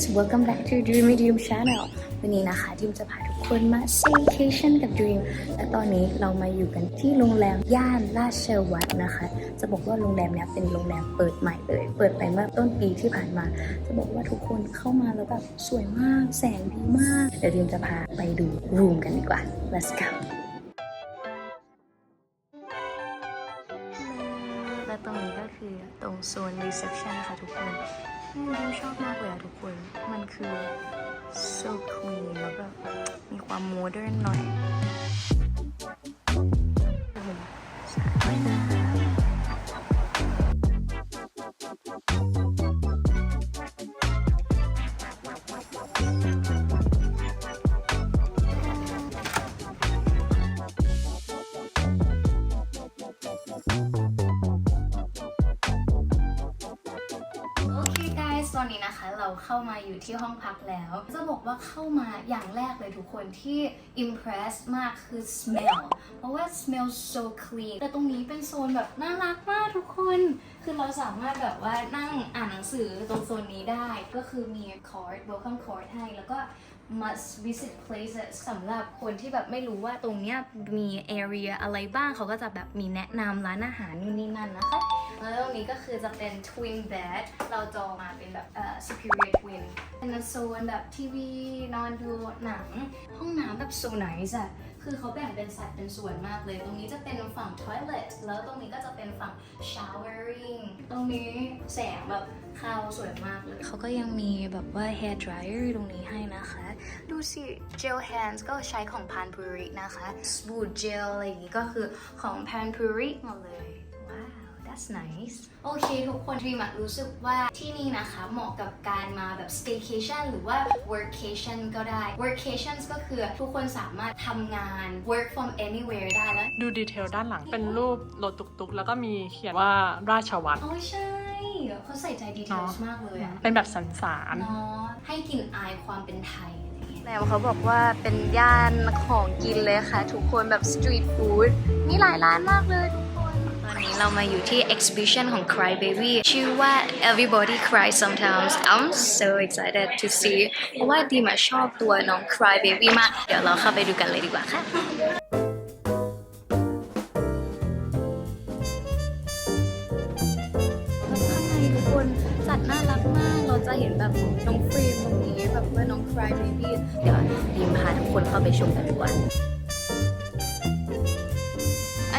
guys welcome back to Dreamy Dream Channel วันนี้นะคะดิมจะพาทุกคนมา staycation กับ Dream และตอนนี้เรามาอยู่กันที่โรงแรมย่านราชวัตรนะคะ จะบอกว่าโรงแรมนี้เป็นโรงแรมเปิดใหม่เลย เปิดไปเมื่อต้นปีที่ผ่านมา จะบอกว่าทุกคนเข้ามาแล้วแบบสวยมาก แสงดีมาก เดี๋ยวดิมจะพาไปดูรูมกันดีกว่า let's go และตรงนี้ก็คือตรงโซน reception ค่ะทุกคน ดิมชอบมากเลยอะทุกคน มันคือ so clean แล้วแบบมีความโมเดิร์นหน่อย อนนี้นะคะ เราเข้ามาอยู่ที่ห้องพักแล้ว จะบอกว่าเข้ามาอย่างแรกเลยทุกคนที่ impress มากคือ smell เพราะว่า smell so clean แต่ตรงนี้เป็นโซนแบบน่ารักมากทุกคน คือเราสามารถแบบว่านั่งอ่านหนังสือตรงโซนนี้ได้ ก็คือมี card welcome card ให้แล้วก็ must visit places สำหรับคนที่แบบไม่รู้ว่าตรงเนี้ยมี area อะไรบ้างเขาก็จะแบบมีแนะนำร้านอาหารนู่นนี่นั่นนะคะ แล้วตรงนี้ก็คือจะเป็น twin bed เราจองมาเป็นแบบเอ่อ superior twin เป็นโซนแบบทีวีนอนดูหนัง ห้องน้ำแบบ so nice อะคือเขาแบ่งเป็นสัดเป็นส่วนมากเลย ตรงนี้จะเป็นฝั่ง toilet แล้วตรงนี้ก็จะเป็นฝั่ง showering ตรงนี้แสงแบบเข้าสวยมากเลย เขาก็ยังมีแบบว่า hair dryer ตรงนี้ให้นะคะ ดูสิ gel hands ก็ใช้ของ Panpuri นะคะ smooth gel อะไรอย่างนี้ก็คือของ Panpuri หมดเลย that's nice โอเคทุกคนทีมอะรู้สึกว่าที่นี่นะคะเหมาะกับการมาแบบ staycation หรือว่า workcation ก็ได้ workations ก็คือทุกคนสามารถทำงาน work from anywhere ได้แล้วดูดีเทลด้านหลังเป็นรูปรถตุกๆ แล้วก็มีเขียนว่าราชวัตรโอ้ใช่เขาใส่ใจดีเทลมากเลยอะเป็นแบบสันสานเนาะให้กลิ่นอายความเป็นไทยอะไรอย่างเงี้ยแล้วเขาบอกว่าเป็นย่านของกินเลยค่ะ ทุกคนแบบสตรีทฟู้ดมีหลายร้านมากเลยทุก คนนนี้เรามาอยู่ที่ exhibition ของ Cry Baby ชื่อว่า Everybody Cries Sometimes I'm so excited to see เพราะว่าดีมาชอบตัวน้อง Cry Baby มาก เดี๋ยวเราเข้าไปดูกันเลยดีกว่าค่ะข้างในทุกคนสัตว์น่ารักมาก เราจะเห็นแบบน้องฟรีมตรงนี้แบบว่าน้อง Cry Baby เดี๋ยวดีมพาทุกคนเข้าไปชมกันดีกว่า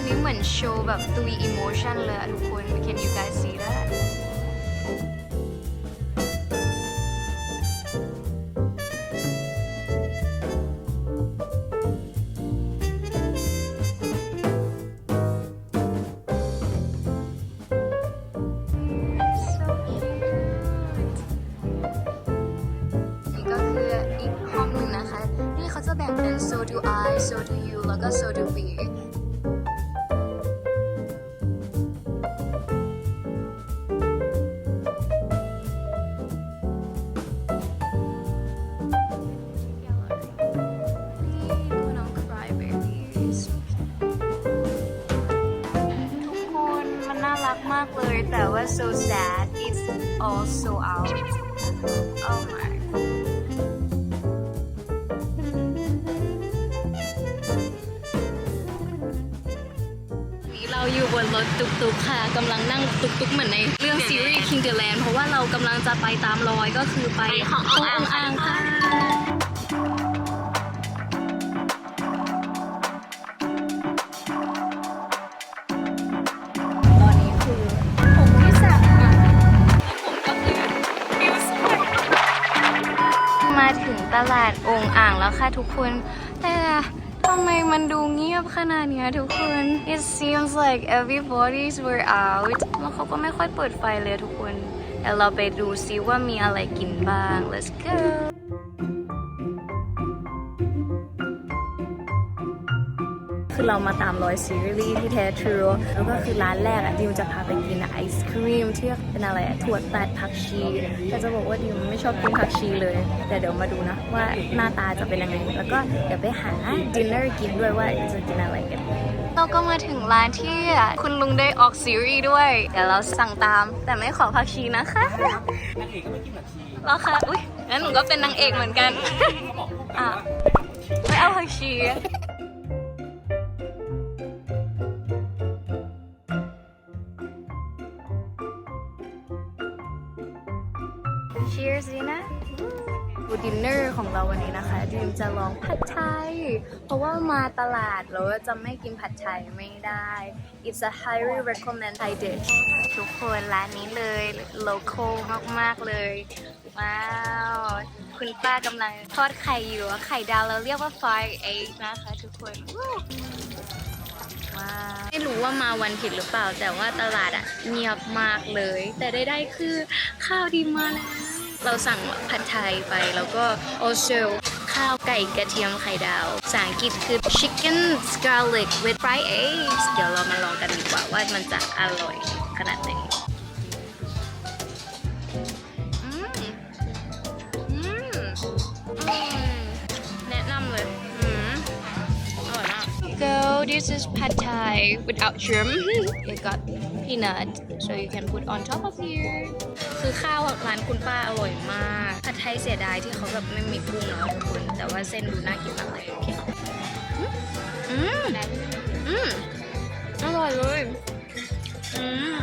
นนี้เหมือนโชว์แบบตุยอิโมชันเลยอะทุกคน can you guys see that เลยแต่ว่า so sad it's all so out oh my นี้เราอยู่บนรถตุกๆค่ะกำลังนั่งตุกๆเหมือนในเรื่องซีรีส์ King the Land เพราะว่าเรากำลังจะไปตามรอยก็คือไปขององค์อ่างค่ะ ลาดองค์อ่างแล้วค่ะทุกคน แต่ทำไมมันดูเงียบขนาดเนี้ยทุกคน It seems like everybody's were out แล้วเขาก็ไม่ค่อยเปิดไฟเลยทุกคนเดี๋ยวเราไปดูซิว่ามีอะไรกินบ้าง let's go คือเรามาตามรอยซีรีส์ที่แท้ทรูแล้วก็คือร้านแรกอะดิวจะพาไปกินไอศครีมที่เป็นอะไรอะถั่วตัดผักชีแต่จะบอกว่าดิวไม่ชอบกินผักชีเลย แต่เดี๋ยวมาดูนะว่าหน้าตาจะเป็นยังไง แล้วก็เดี๋ยวไปหาดินเนอร์กินด้วยว่าจะกินอะไรกัน เราก็มาถึงร้านที่คุณลุงได้ออกซีรีส์ด้วย เดี๋ยวเราสั่งตาม แต่ไม่ขอผักชีนะคะนางเอกก็ไม่กินแบบชีแล้วค่ะอุ้ยงั้นหนูก็เป็นนางเอกเหมือนกันอะไม่เอาผักชี ดินเนอร์ของเราวันนี้นะคะดิมจะลองผัดไทย เพราะว่ามาตลาดแล้วจะไม่กินผัดไทยไม่ได้ It's a highly recommend Thai dish ทุกคนร้านนี้เลย local มาก ๆ เลย ว้าว คุณป้ากำลังทอดไข่อยู่ ไข่ดาวเราเรียกว่า fried egg นะคะทุกคน ว้าว ไม่รู้ว่ามาวันผิดหรือเปล่า แต่ว่าตลาดอะเงียบมากเลย แต่ได้ๆคือข้าวดีมาแล้ว เราสั่งผัดไทยไปแล้วก็ also ข้าวไก่กระเทียมไข่ดาวภาษาอังกฤษคือ chicken garlic with fried eggs เดี๋ยวเรามาลองกันดีกว่าว่ามันจะอร่อยขนาดไหนแนะนำเลย อืมอร่อยมาก So this is pad thai without shrimp it got peanut so you can put on top of here คือข้าวร้านคุณป้าอร่อยมากผัดไทยเสียดายที่เขาแบบไม่มีกุ้งเนาะทุกคน แต่ว่าเส้นดูน่ากินมากเลยโอเคอืมอืมอร่อยเลย อืม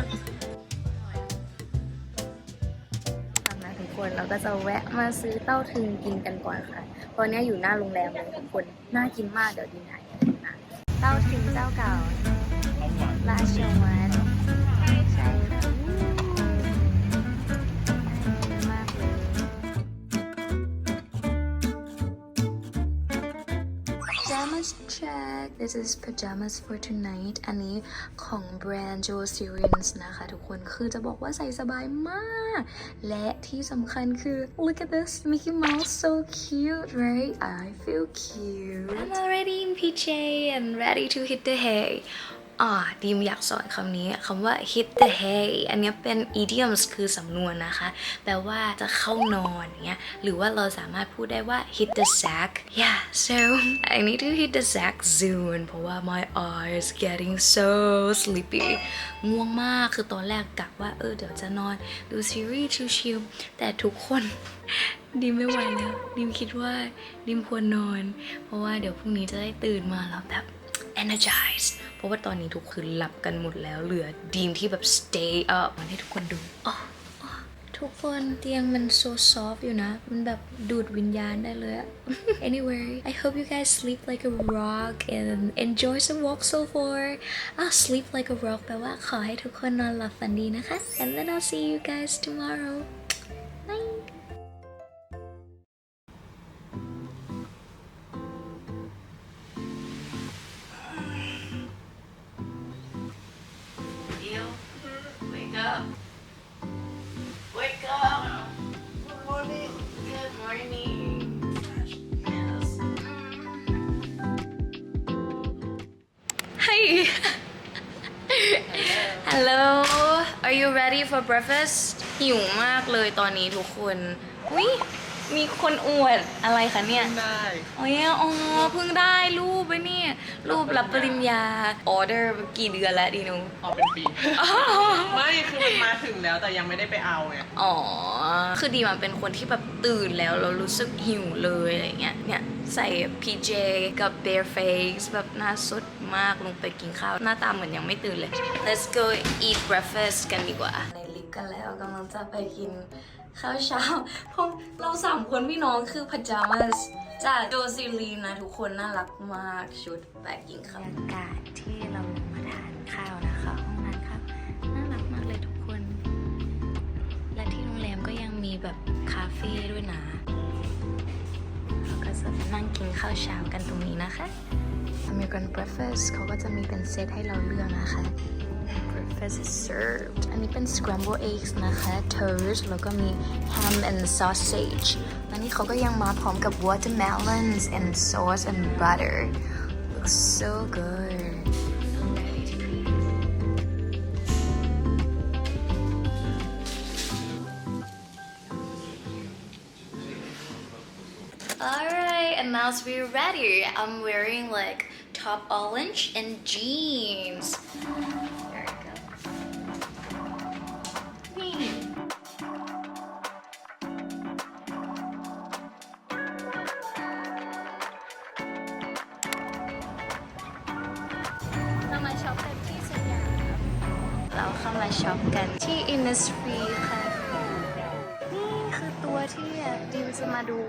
ทำนะทุกคนเราก็จะแวะมาซื้อเต้าถึงกินกันก่อนค่ะเพราะเนี้ยอยู่หน้าโรงแรมเลยทุกคน น่ากินมากเดี๋ยวดินถ่ายให้ดูนะเต้าถึงเจ้าเก่าราชวัฒ pajamas check this is pajamas for tonight อันนี้ของแบรนด์ Joe Sirians นะคะทุกคน คือจะบอกว่าใส่สบายมาก และที่สำคัญคือ look at this Mickey Mouse so cute right I feel cute I'm already in PJ and ready to hit the hay อ่าดีมอยากสอนคำนี้คำว่า hit the hay อันนี้เป็น idioms คือสำนวนนะคะ แปลว่าจะเข้านอนเงี้ยหรือว่าเราสามารถพูดได้ว่า hit the sack yeah so I need to hit the sack soon เพราะว่า my eyes getting so sleepy ง่วงมากคือตอนแรกกะว่าเออเดี๋ยวจะนอนดูซีรีส์ชิลๆแต่ทุกคนดิมไม่ไหวแล้ว ดิมคิดว่าดิมควรนอน เพราะว่าเดี๋ยวพรุ่งนี้จะได้ตื่นมาแล้วแบบ energized เพราะว่าตอนนี้ทุกคืนหลับกันหมดแล้วเหลือดีมที่แบบ stay up มาให้ทุกคนดูอ๋ออ๋อทุกคนเตียงมัน so soft อยู่นะ มันแบบดูดวิญญาณได้เลยอะ anyway I hope you guys sleep like a rock and enjoy some walk so far I'll sleep like a rock แปลว่าขอให้ทุกคนนอนหลับฝันดีนะคะ and then I'll see you guys tomorrow breakfast? หิวมากเลยตอนนี้ทุกคนวิมีคนอวดอะไรคะเนี่ย ได้โอ้ยอ๋อเพิ่งได้รูปไปเนี่ย รูปรับปริญญา ออเดอร์กี่เดือนแล้วดีหนูออกเป็นปี ไม่คือมันมาถึงแล้วแต่ยังไม่ได้ไปเอาไงอ๋อ คือดีมันเป็นคนที่แบบตื่นแล้วเรารู้สึกหิวเลยอะไรเงี้ย เนี่ยใส่ PJ กับ bare face แบบหน้าสดมากลงไปกินข้าว หน้าตาเหมือนยังไม่ตื่นเลย Let's go eat breakfast กันดีกว่าในลิฟต์ กันแล้วกำลังจะไปกินข้าวเช้าพวกเราสามคนพี่น้องคือพ a จามัสจากโดซิลีนนะทุกคนน่ารักมากชุดไปกินข้าวบรรยากาศที่เราลงมาทานข้าวนะคะห้องทานข้าวน่ารักมากเลยทุกคน และที่โรงแรมก็ยังมีแบบคาเฟ่ด้วยนะเราก็จะนั่งกินข้าวเช้ากันตรงนี้นะคะ American breakfast เขาก็จะมีเป็นเซตให้เราเลือกนะคะ breakfast is served อันนี้เป็น scrambled eggs นะคะ toast แล้วก็มี ham and sausage และนี่เขาก็ยังมาพร้อมกับ watermelons and sauce and butter looks so good Alright, and now we're ready. I'm wearing like top orange and jeans. มาช็อปกันที่ Innisfree ค่ะ นี่คือตัวที่ดิมจะมาดู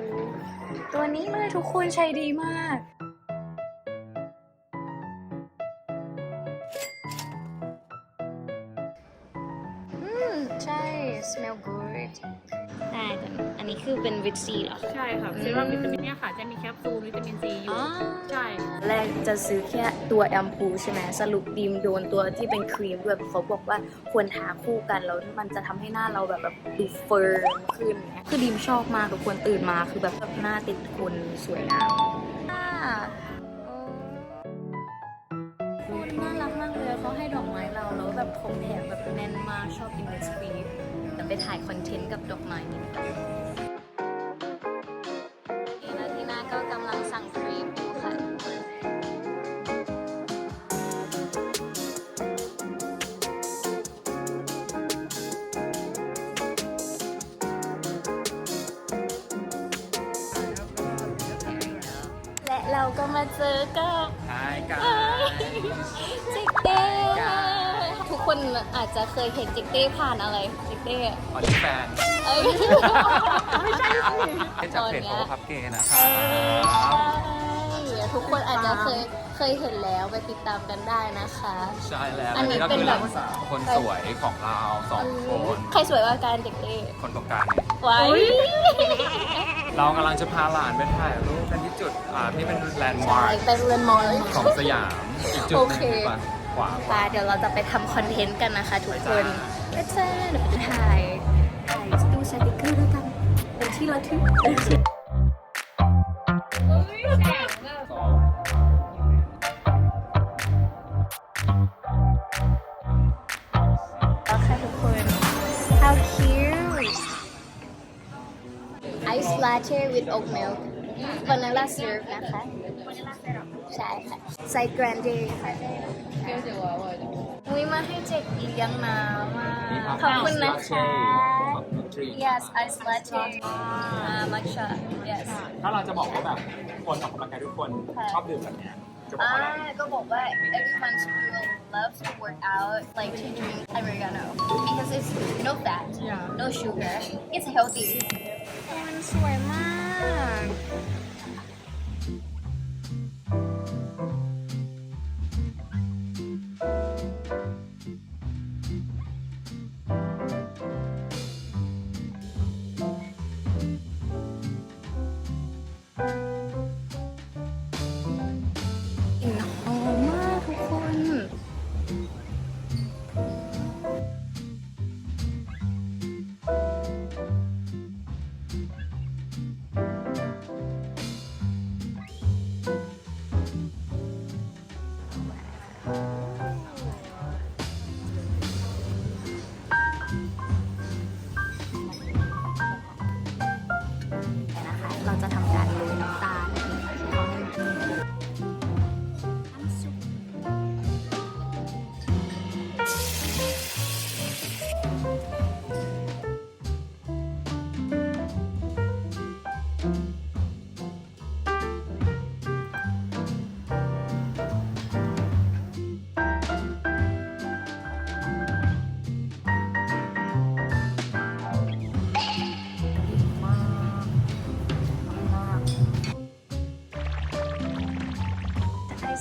ตัวนี้เลยทุกคนใช้ดีมาก นนี้คือเป็นวิตซีเหรอ ใช่ค่ะเซรั่มวิตามินเนี่ยค่ะ จะมีแคปซูลวิตามินซีอยู่ ใช่ แรกจะซื้อแค่ตัวแอมพูใช่ไหมสรุปดีมโดนตัวที่เป็นครีมด้วยเขาบอกว่าควรทาคู่กันแล้วมันจะทำให้หน้าเราแบบแบบดูเฟิร์มขึ้นอย่างเงี้ยคือดีมชอบมากทุกคนตื่นมาคือแบบหน้าติดทนสวยงามอ่าโอ้คุณน่ารักมากเลยเขาให้ดอกไม้เราแล้วแบบของแถมแบบแน่นมากชอบอินเวสปีดแต่ไปถ่ายคอนเทนต์กับดอกไม้นี่ ก็มาเจอกับ Hi เอ้ guys ยเจ๊เต้ทุกคนอาจจะเคยเห็นเจ๊เต้ผ่านอะไรเจ๊เต้ออลิแฟนเอ้ย ไม่ใช่สิจากเพจโอพับเกนะคเอรับอทุกคนอาจจะเคยเคยเห็นแล้วไปติดตามกันได้นะคะ ใช่แล้วอันนี้ก็เป็นคือแบบ คนสวยของเราสองคน ใครสวยกว่ากันเจ๊เต้คนตรงกลางเนี่ยไว้ เรากำลังจะพาหลานไปถ่ายรูปกันที่จุดอ่าที่เป็นแลนด์มาใช่ร์คไปเรือนมอลของสยามอีกจุดหโอนึเคงฝั่งขวาปาเดี๋ยวเราจะไปทำคอนเทนต์กันนะคะทุกคนไปเจอเดี๋ยวไปถ่ายถ่ายตู้สติกเกอร์ด้วยกันเป็นที่ระทึก latte with oat milk vanilla syrup นะคะ ใช่ค่ะไซส์ grande ค่ะอุ้ยมาให้เจ็กเลี้ยงน้ำอะขอบคุณนะคะ yes ice latte อ่า matcha yes ถ้าเราจะบอกว่าแบบคนออกกำลังกายทุกคนค่ะชอบดื่มแบบเนี้ยจะบอกอ่าว่าอะไรก็บอกว่า everyone will loves to work out like to drink americano because it's no fat Yeah. no sugar it's healthy มัน สวยมาก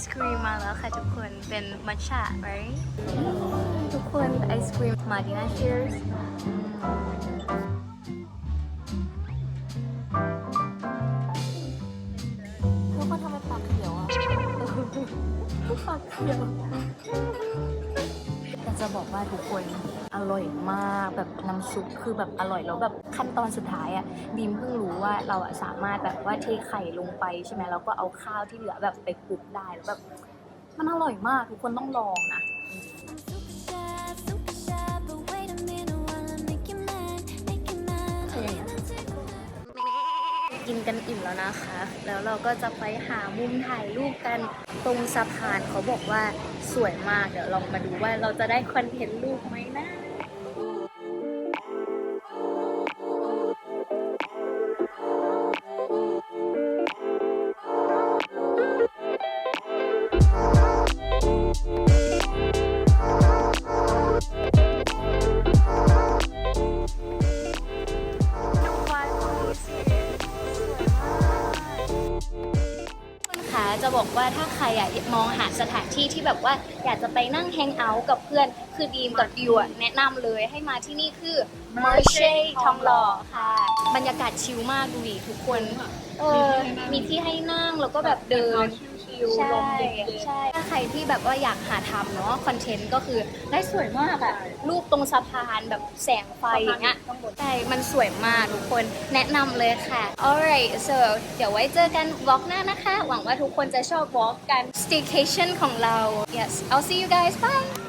ศครีมมาแล้วค่ะทุกคนเป็นมัทฉะ right ทุกคนไอศครีมมาดินา cheers ทุกคนทำไมปากเขียวอะปากเขียวแต่จะบอกว่าทุกคน ร่อยมากแบบน้ำซุปคือแบบอร่อยแล้วแบบขั้นตอนสุดท้ายอะบีมเพิ่งรู้ว่าเราอะสามารถแบบว่าเทไข่ลงไปใช่ไหมแล้วก็เอาข้าวที่เหลือแบบไปคลุกได้แล้วแบบมันอร่อยมากทุกคนต้องลองนะกินกันอิ่มแล้วนะคะ แล้วเราก็จะไปหามุมถ่ายรูปกันตรงสะพานเขาบอกว่าสวยมาก เดี๋ยวลองมาดูว่าเราจะได้คอนเทนต์รูปไหมนะ บอกว่าถ้าใครอะมองหาสถานที่ที่แบบว่าอยากจะไปนั่งแฮงเอาท์กับเพื่อน คือดีมกับดิวอะแนะนำเลยให้มาที่นี่คือ m e r c h e ทองหล่อค่ะ บรรยากาศชิลมากดูดิทุกคน เออมีที่ให้นั่งแล้วก็แบบเดิน ชิวใช่ๆลมเย็นใช่ ถ้าใครที่แบบว่าอยากหาทำเนาะคอนเทนต์ก็คือได้สวยมากอะรูปตรงสะพานแบบแสงไฟอย่างเงี้ยใช่ มันสวยมากทุกคนแนะนำเลยค่ะ alright so เดี๋ยวไว้เจอกันวอล์กหน้านะคะ หวังว่าทุกคนจะชอบวอล์กกัน staycation ของเรา yes I'll see you guys bye